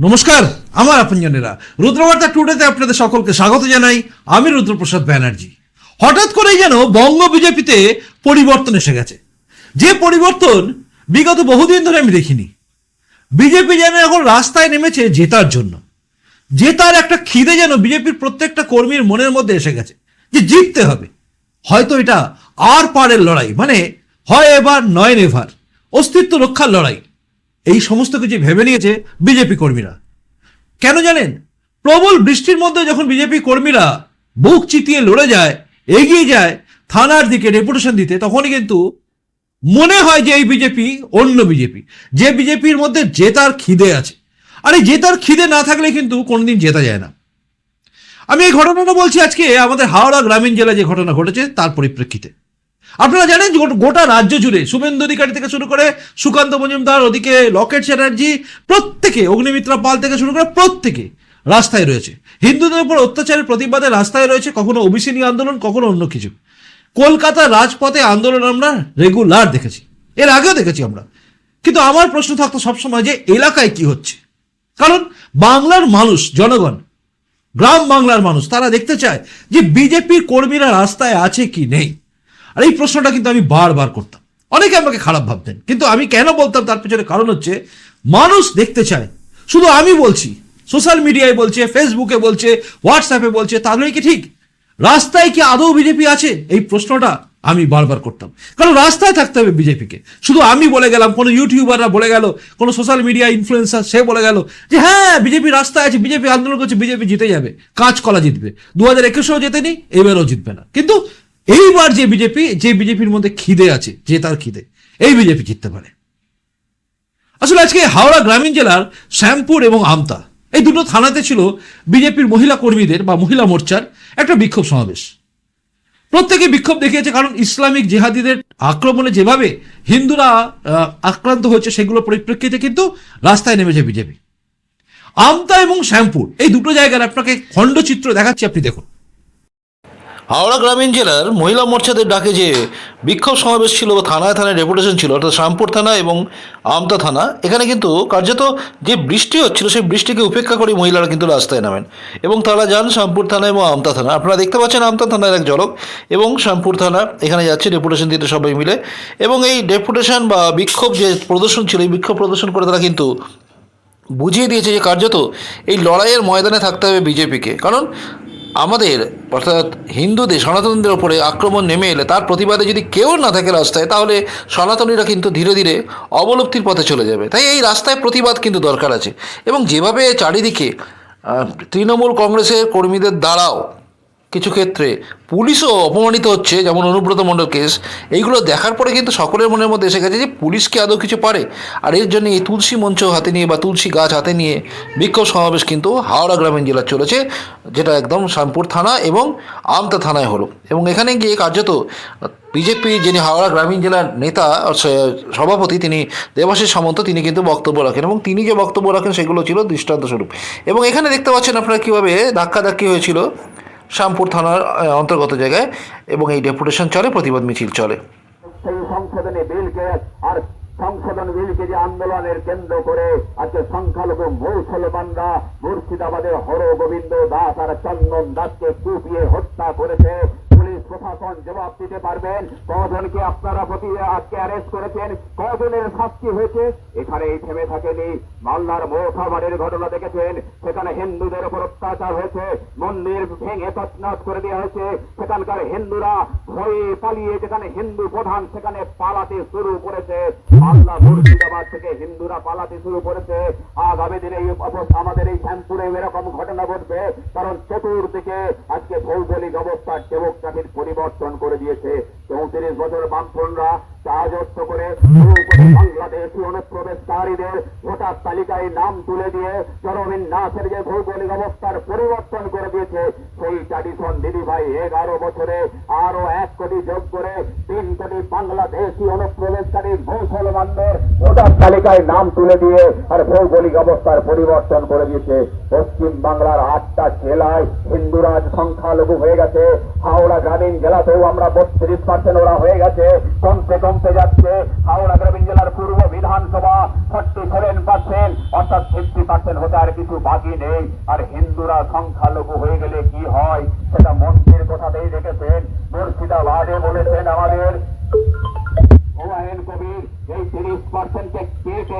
নমস্কার, আমার আপনজনেরা। রুদ্রবার্তা টুডেতে আপনাদের সকলকে স্বাগত জানাই। আমি রুদ্রপ্রসাদ ব্যানার্জি। হঠাৎ করেই যেন বঙ্গ বিজেপিতে পরিবর্তন এসে গেছে। যে পরিবর্তন বিগত বহুদিন ধরে আমি দেখিনি। বিজেপি যেন এখন রাস্তায় নেমেছে জেতার জন্য। জেতার একটা খিদে যেন বিজেপির প্রত্যেকটা কর্মীর মনের মধ্যে এসে গেছে যে জিততে হবে। হয়তো এটা আর পারের লড়াই মানে হয় এবার নয় নেভার। অস্তিত্ব রক্ষার লড়াই। এই সমস্ত কিছু ভেবে নিয়েছে বিজেপি কর্মীরা। কেন জানেন? প্রবল বৃষ্টির মধ্যে যখন বিজেপি কর্মীরা বুক চিতিয়ে লড়ে যায়, এগিয়ে যায়, থানার দিকে রেপুটেশন দিতে, তখনই কিন্তু মনে হয় যে এই বিজেপি অন্য বিজেপি যে বিজেপির মধ্যে জেতার খিদে আছে। আর এই জেতার খিদে না থাকলে কিন্তু কোনোদিন জেতা যায় না। আমি এই ঘটনাটা বলছি আজকে আমাদের হাওড়া গ্রামীণ জেলায় যে ঘটনা ঘটেছে, তার পরিপ্রেক্ষিতে। আপনারা জানেন গোটা- রাজ্য জুড়ে শুভেন্দু অধিকারী থেকে শুরু করে সুকান্ত মজুমদার, ওদিকে লকেট চ্যাটার্জি, প্রত্যেকে, অগ্নিমিত্রা পাল থেকে শুরু করে প্রত্যেকে রাস্তায় রয়েছে। হিন্দুদের উপর অত্যাচারের প্রতিবাদে রাস্তায় রয়েছে কখনো ওবিসি নিয়ে আন্দোলন, কখনো অন্য কিছু। কলকাতার রাজপথে আন্দোলন আমরা রেগুলার দেখেছি। এর আগেও দেখেছি আমরা। কিন্তু আমার প্রশ্ন থাকতো সবসময় যে এলাকায় কি হচ্ছে? কারণ বাংলার মানুষ, জনগণ, গ্রাম বাংলার মানুষ, তারা দেখতে চায় যে বিজেপির কর্মীরা রাস্তায় আছে কি নেই। আর এই প্রশ্নটা কিন্তু আমি বারবার করতাম। অনেকে আমাকে খারাপ ভাবতেন। কিন্তু আমি কেন বলতাম তার পেছনে কারণ হচ্ছে, মানুষ দেখতে চায়। শুধু আমি বলছি, সোশ্যাল মিডিয়ায় বলছে, ফেসবুকে বলছে, হোয়াটসঅ্যাপে বলছে, তাহলে কি ঠিক? রাস্তায় কি আদৌ বিজেপি আছে? এই প্রশ্নটা আমি বারবার করতাম। কারণ রাস্তায় থাকতে হবে বিজেপিকে। শুধু আমি বলে গেলাম, কোনো ইউটিউবাররা বলে গেল, কোনো সোশ্যাল মিডিয়া ইনফ্লুয়েন্সার সে বলে গেল যে হ্যাঁ বিজেপি রাস্তায় আছে, বিজেপি আন্দোলন করছে, বিজেপি জিতে যাবে কাজ কলা জিতবে। দু হাজার একুশেও জেতেনি, এবারও জিতবে না। কিন্তু এইবার যে বিজেপি, যে বিজেপির মধ্যে খিদে আছে, যে তার খিদে, এই বিজেপি জিততে পারে। আসলে আজকে হাওড়া গ্রামীণ জেলার শ্যামপুর এবং আমতা, এই দুটো থানাতে ছিল বিজেপির মহিলা কর্মীদের বা মহিলা মোর্চার একটা বিক্ষোভ সমাবেশ। প্রত্যেকে বিক্ষোভ দেখিয়েছে কারণ ইসলামিক জেহাদিদের আক্রমণে যেভাবে হিন্দুরা আক্রান্ত হয়েছে সেগুলো পরিপ্রেক্ষিতে কিন্তু রাস্তায় নেমেছে বিজেপি। আমতা এবং শ্যামপুর, এই দুটো জায়গার আপনাকে খণ্ডচিত্র দেখাচ্ছি, আপনি দেখুন। হাওড়া গ্রামীণ জেলার মহিলা মোর্চাদের ডাকে যে বিক্ষোভ সমাবেশ ছিল বা থানায় থানায় ডেপুটেশন ছিল, অর্থাৎ শ্যামপুর থানা এবং আমতা থানা, এখানে কিন্তু কার্যত যে বৃষ্টি হচ্ছিল, সেই বৃষ্টিকে উপেক্ষা করে মহিলারা কিন্তু রাস্তায় নামেন। এবং তারা যান শ্যামপুর থানা এবং আমতা থানা। আপনারা দেখতে পাচ্ছেন আমতা থানার এক ঝলক এবং শ্যামপুর থানা, এখানে যাচ্ছে ডেপুটেশন দিতে সবাই মিলে। এবং এই ডেপুটেশন বা বিক্ষোভ যে প্রদর্শন ছিল, এই বিক্ষোভ প্রদর্শন করে তারা কিন্তু বুঝিয়ে দিয়েছে যে কার্যত এই লড়াইয়ের ময়দানে থাকতে হবে বিজেপিকে। কারণ আমাদের, অর্থাৎ হিন্দুদের, সনাতনদের ওপরে আক্রমণ নেমে এলে তার প্রতিবাদে যদি কেউ না থাকে রাস্তায়, তাহলে সনাতনীরা কিন্তু ধীরে ধীরে অবলুপ্তির পথে চলে যাবে। তাই এই রাস্তায় প্রতিবাদ কিন্তু দরকার আছে। এবং যেভাবে চারিদিকে তৃণমূল কংগ্রেসের কর্মীদের দ্বারাও কিছু ক্ষেত্রে পুলিশও অপমানিত হচ্ছে, যেমন অনুব্রত মণ্ডল কেস। এইগুলো দেখার পরে কিন্তু সকলের মনের মধ্যে এসে গেছে যে পুলিশ কি আদৌ কিছু পারে। আর এর জন্য এই তুলসী মঞ্চ হাতে নিয়ে বা তুলসী গাছ হাতে নিয়ে বিক্ষোভ সমাবেশ কিন্তু হাওড়া গ্রামীণ জেলার চলেছে, যেটা একদম শ্যামপুর থানা এবং আমতা থানায় হলো। এবং এখানে গিয়ে কার্যত বিজেপি যিনি হাওড়া গ্রামীণ জেলার নেতা সভাপতি তিনি দেবাশিস সামন্ত, তিনি কিন্তু বক্তব্য রাখেন এবং তিনি যে বক্তব্য রাখেন সেগুলো ছিল দৃষ্টান্ত স্বরূপ এবং এখানে দেখতে পাচ্ছেন আপনারা কীভাবে ধাক্কাধাক্কি হয়েছিল। শ্যামপুর থানার অন্তর্গত জায়গায় এবং এই ডেপুটেশন চলে, প্রতিবাদ মিছিল চলে। বিলকে আর সংশোধন বিলকে যে আন্দোলনের কেন্দ্র করে আজকে সংখ্যালঘু মুসলমানরা মুর্শিদাবাদের হর গোবিন্দ দাস আর চন্দন দাসকে কুপিয়ে হত্যা করেছে প্রশাসন জবাব দিতে পারবেন। কজনকে আপনারা প্রতি আজকে অ্যারেস্ট করেছেন? কজনের শাস্তি হয়েছে? এখানে এই থেমে থাকেনি। মালদার মৌসাবাড়ির ঘটনা দেখেছেন। সেখানে হিন্দুদের উপর অত্যাচার হয়েছে। মন্দির ভেঙে তছনছ করে দেওয়া হয়েছে। সেখানকার হিন্দুরা ভয়ে পালিয়ে যেখানে হিন্দু প্রধান, সেখানে পালাতে শুরু করেছে। মালদা মুর্শিদাবাদ থেকে হিন্দুরা পালাতে শুরু করেছে। আগামী দিনে এই অবস্থা, আমাদের এই শ্যামপুরে এরকম ঘটনা ঘটবে। কারণ চতুর্দিকে আজকে ভৌগোলিক অবস্থার ডেমোক্রাটির পরিবর্তন করে দিয়েছে। চৌত্রিশ বছর বামফ্রন্টরা সাহায্য করে বাংলাদেশি অনুপ্রবেশকারীদের ভোটার তালিকায় নাম তুলে দিয়ে জনমিন নাসের যে ভৌগোলিক অবস্থার পরিবর্তন করে দিয়েছে, সেই ট্র্যাডিশন দিদি ভাই এগারো বছরে আরও এক কোটি যোগ করে তিন কোটি বাংলাদেশি অনুপ্রবেশকারী মুসলমানদের ভোটার তালিকায় নাম তুলে দিয়ে আর ভৌগোলিক অবস্থার পরিবর্তন করে দিয়েছে। পশ্চিম বাংলার আটটা জেলায় হিন্দুরাজ সংখ্যালঘু হয়ে গেছে। হাওড়া গ্রামীণ জেলাতেও আমরা বত্রিশ পার্সেন্ট ওরা হয়ে গেছে। কমতে কমতে যাচ্ছে হাওড়া গ্রামীণ জেলার পূর্ব বিধানসভা ফর্টি সেভেন পার্সেন্ট অর্থাৎ ফিফটি পার্সেন্ট হতে আর কিছু বাকি নেই। আর হিন্দুরা সংখ্যালঘু হয়ে গেলে কি হয়, সেটা মন্ত্রীর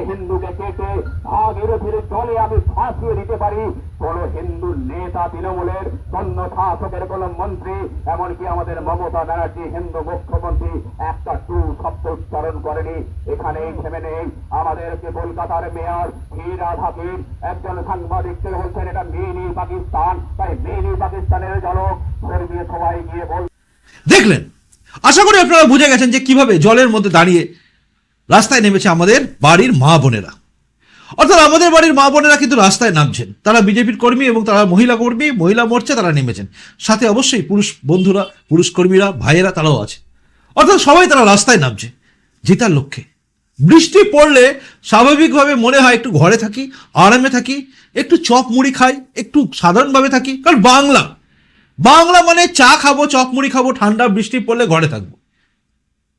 হিন্দুকে কেটে ভাগীরথীর জলে আমি ফাঁসিয়ে দিতে পারি। কোন হিন্দু নেতা তৃণমূলের সৈন্য শাসকের কোন মন্ত্রী, এমনকি আমাদের মমতা ব্যানার্জি, হিন্দু মুখ্যমন্ত্রী একটা টু শব্দ উচ্চারণ করেনি। এখানেই থেমে নেই আমাদেরকে কলকাতার মেয়র হীরা হাকিম একজন সাংবাদিককে বলছেন, এটা মিনি পাকিস্তান। তাই মিনি পাকিস্তানের জনক ধর্মীয় সবাই গিয়ে বল দেখলেন? আশা করি আপনারা বুঝে গেছেন যে কীভাবে জলের মধ্যে দাঁড়িয়ে রাস্তায় নেমেছে আমাদের বাড়ির মা বোনেরা। অর্থাৎ আমাদের বাড়ির মা বোনেরা কিন্তু রাস্তায় নামছেন। তারা বিজেপির কর্মী এবং তারা মহিলা কর্মী, মহিলা মোর্চা তারা নেমেছেন। সাথে অবশ্যই পুরুষ বন্ধুরা, পুরুষ কর্মীরা, ভাইয়েরা তারাও আছে। অর্থাৎ সবাই তারা রাস্তায় নামছে, জেতার লক্ষ্যে। বৃষ্টি পড়লে স্বাভাবিকভাবে মনে হয় একটু ঘরে থাকি, আরামে থাকি, একটু চপ মুড়ি খাই, একটু সাধারণভাবে থাকি, কারণ বাংলা বাংলা মানে চা খাব, চপ মুড়ি খাব, ঠান্ডা বৃষ্টি পড়লে ঘরে থাকব।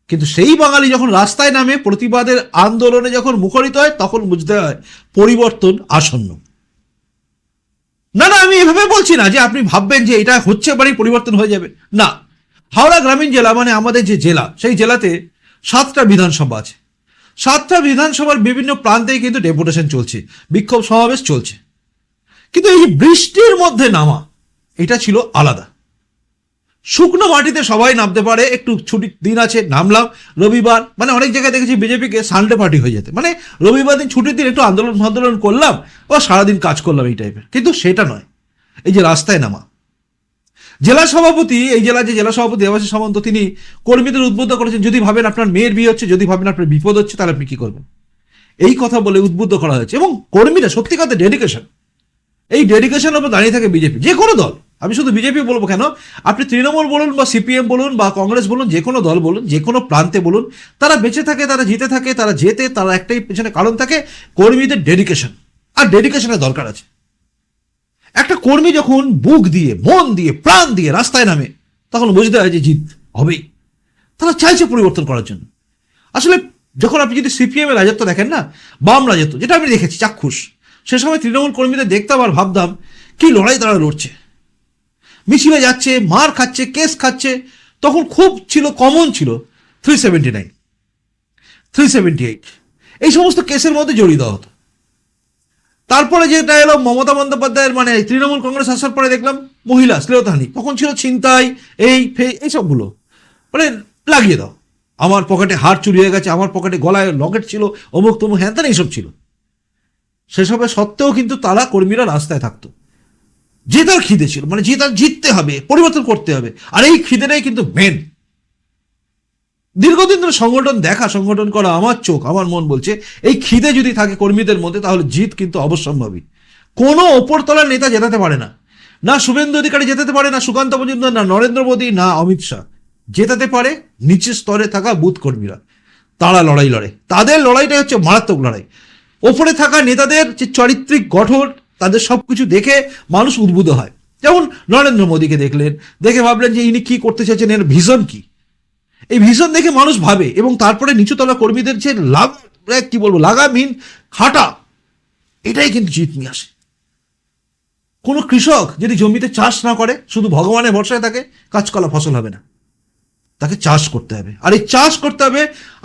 কিন্তু সেই বাঙালি যখন রাস্তায় নামে, প্রতিবাদের আন্দোলনে যখন মুখরিত হয়, তখন বুঝতে হয় পরিবর্তন আসন্ন। না না, আমি এভাবে বলছি না যে আপনি ভাববেন যে এটা হচ্ছে বাড়ি, পরিবর্তন হয়ে যাবে। না। হাওড়া গ্রামীণ জেলা মানে আমাদের যে জেলা, সেই জেলাতে সাতটা বিধানসভা আছে। সাতটা বিধানসভার বিভিন্ন প্রান্তেই কিন্তু ডেপুটেশন চলছে, বিক্ষোভ সমাবেশ চলছে। কিন্তু এই বৃষ্টির মধ্যে নামা, এটা ছিল আলাদা। শুকনো মাটিতে সবাই নামতে পারে, একটু ছুটির দিন আছে, নামলাম। রবিবার মানে অনেক জায়গায় দেখেছি বিজেপিকে সানডে পার্টি হয়ে যেতে। মানে রবিবার দিন ছুটির দিন একটু আন্দোলন আন্দোলন করলাম, ও সারাদিন কাজ করলাম এই টাইপের কিন্তু সেটা নয়। এই যে রাস্তায় নামা। জেলা সভাপতি, এই জেলা যে জেলা সভাপতি দেবাশিস সামন্ত, তিনি কর্মীদের উদ্বুদ্ধ করেছেন, যদি ভাবেন আপনার মেয়ের বিয়ে হচ্ছে, যদি ভাবেন আপনার বিপদ হচ্ছে, তাহলে আপনি কি করবেন? এই কথা বলে উদ্বুদ্ধ করা হয়েছে। এবং কর্মীরা, সত্যি কথা ডেডিকেশন এই ডেডিকেশনের উপর দাঁড়িয়ে থাকে বিজেপি। যে কোনো দল। আমি শুধু বিজেপি বলব কেন? আপনি তৃণমূল বলুন বা সিপিএম বলুন বা কংগ্রেস বলুন, যে কোনো দল বলুন, যে কোনো প্রান্তে বলুন, তারা বেঁচে থাকে, তারা জিতে থাকে, তারা জেতে, তারা একটাই পেছনে কারণ থাকে কর্মীদের ডেডিকেশন আর ডেডিকেশনের দরকার আছে। একটা কর্মী যখন বুক দিয়ে, মন দিয়ে, প্রাণ দিয়ে রাস্তায় নামে, তখন বুঝতে হয় যে জিত হবেই। তারা চাইছে পরিবর্তন করার জন্য। আসলে যখন আপনি যদি সিপিএম এর রাজত্ব দেখেন না, বাম রাজত্ব, যেটা আমি দেখেছি, চাক্ষুষ, সে সময় তৃণমূল কর্মীদের দেখতাম আর ভাবতাম, কি লড়াই তারা লড়ছে। মিছিলে যাচ্ছে, মার খাচ্ছে, কেস খাচ্ছে, তখন খুব ছিল কমন ছিল three seventy nine three seventy eight এই সমস্ত কেসের মধ্যে দেওয়া হতো। তারপরে যেটা এলো, মমতা বন্দ্যোপাধ্যায়ের মানে তৃণমূল কংগ্রেস আসার পরে দেখলাম, মহিলা শ্লীলতাহানি তখন ছিল ছিনতাই, এই ফে এইসবগুলো। মানে লাগিয়ে দাও। আমার পকেটে হার চুরি হয়ে গেছে, আমার পকেটে গলায় লকেট ছিল, অমুক তমুক, হ্যান এইসব ছিল। সেসবের সত্ত্বেও কিন্তু তারা কর্মীরা রাস্তায় থাকতো। জেতার খিদে ছিল মানে জেতার জিততে হবে, পরিবর্তন করতে হবে। আর এই খিদেটাই কিন্তু মেন দীর্ঘদিন ধরে সংগঠন দেখা, সংগঠন করা আমার চোখ, আমার মন বলছে, এই খিদে যদি থাকে কর্মীদের মধ্যে, তাহলে জিত কিন্তু অবশ্যম্ভাবী। কোনো ওপরতলার নেতা জেতাতে পারে না। না শুভেন্দু অধিকারী জেতাতে পারে, না সুকান্ত মজুমদার, না নরেন্দ্র মোদী, না অমিত শাহ। জেতাতে পারে নিচের স্তরে থাকা বুথ কর্মীরা। তারা লড়াই লড়ে। তাদের লড়াইটাই হচ্ছে মারাত্মক লড়াই। ওপরে থাকা নেতাদের যে চারিত্রিক গঠন তাদের সব কিছু দেখে মানুষ উদ্বুদ্ধ হয়। যেমন নরেন্দ্র মোদীকে দেখলেন, দেখে ভাবলেন যে ইনি কি করতে চাইছেন, এর ভিশন কি? এই ভিশন দেখে মানুষ ভাবে এবং তারপরে নিচুতলা কর্মীদের যে লাভ কি বলব, লাগামহীন খাটা, এটাই কিন্তু জিত নিয়ে আসে। কোনো কৃষক যদি জমিতে চাষ না করে, শুধু ভগবানের ভরসায় থাকে কাঁচকলা ফসল হবে না। তাকে চাষ করতে হবে। আর এই চাষ করতে হবে,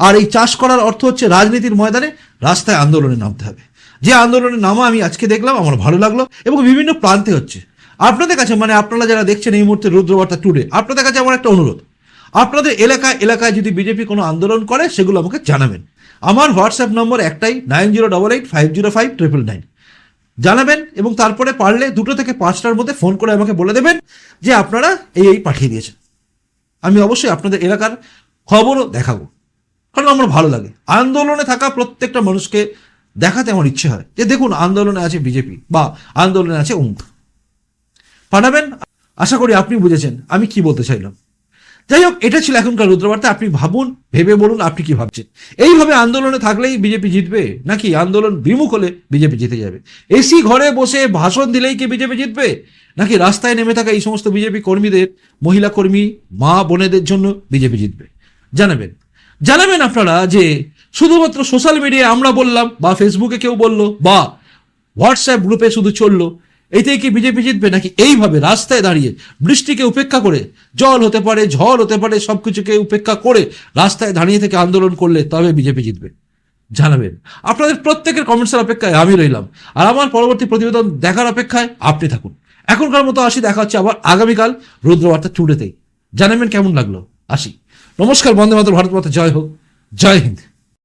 আর এই চাষ করার অর্থ হচ্ছে রাজনীতির ময়দানে রাস্তায় আন্দোলনে নামতে হবে। যে আন্দোলনের নামা আমি আজকে দেখলাম, আমার ভালো লাগল এবং বিভিন্ন প্রান্তে হচ্ছে। আপনাদের কাছে মানে আপনারা যারা দেখছেন এই মুহূর্তে রুদ্রবার্তা টুডে, আপনাদের কাছে আমার একটা অনুরোধ। আপনাদের এলাকায় এলাকায় যদি বিজেপি কোনো আন্দোলন করে, সেগুলো আমাকে জানাবেন। আমার হোয়াটসঅ্যাপ নম্বর একটাই nine zero double eight five zero five triple nine. জানাবেন এবং তারপরে পারলে দুটো থেকে পাঁচটার মধ্যে ফোন করে আমাকে বলে দেবেন যে আপনারা এই এই পাঠিয়ে দিয়েছেন। আমি অবশ্যই আপনাদের এলাকার খবরও দেখাবো। কারণ আমার ভালো লাগে। আন্দোলনে থাকা প্রত্যেকটা মানুষকে দেখাতে আমার ইচ্ছে হয় যে দেখুন আন্দোলনে আছে বিজেপি বা আন্দোলনে আছে অমুক পাঠাবেন? আশা করি আপনি বুঝেছেন আমি কি বলতে চাইলাম। যাই হোক, এটা ছিল এখনকার রুদ্রবার্তা। আপনি ভাবুন, ভেবে বলুন আপনি কি ভাবছেন। এইভাবে আন্দোলনে থাকলেই বিজেপি জিতবে? নাকি আন্দোলন বিমুখ হলে বিজেপি জিতে যাবে? এসি ঘরে বসে ভাষণ দিলেই কি বিজেপি জিতবে? নাকি রাস্তায় নেমে থাকা এই সমস্ত বিজেপি কর্মীদের, মহিলা কর্মী, মা বোনেদের জন্য বিজেপি জিতবে? জানাবেন। জানাবেন আপনারা যে শুধুমাত্র সোশ্যাল মিডিয়ায় আমরা বললাম, বা ফেসবুকে কেউ বলল, বা হোয়াটসঅ্যাপ গ্রুপে শুধু চলল এইটাই কি বিজেপি জিতবে? নাকি এইভাবে রাস্তায় দাঁড়িয়ে বৃষ্টিকে উপেক্ষা করে, জল হতে পারে, ঝড় হতে পারে, সবকিছুকে উপেক্ষা করে রাস্তায় দাঁড়িয়ে থেকে আন্দোলন করলে তবে বিজেপি জিতবে। জানাবেন। আপনাদের প্রত্যেকের কমেন্টসের অপেক্ষায় আমি রইলাম। আর আমার পরবর্তী প্রতিবেদন দেখার অপেক্ষায় আপনি থাকুন। এখনকার মতো আসি, দেখা হচ্ছে আবার আগামীকাল রুদ্রবার্তা টুডেতেই। জানাবেন কেমন লাগল? আসি। নমস্কার, বন্দে মাতর ভারত মাতা, জয় হোক। জয় হিন্দ।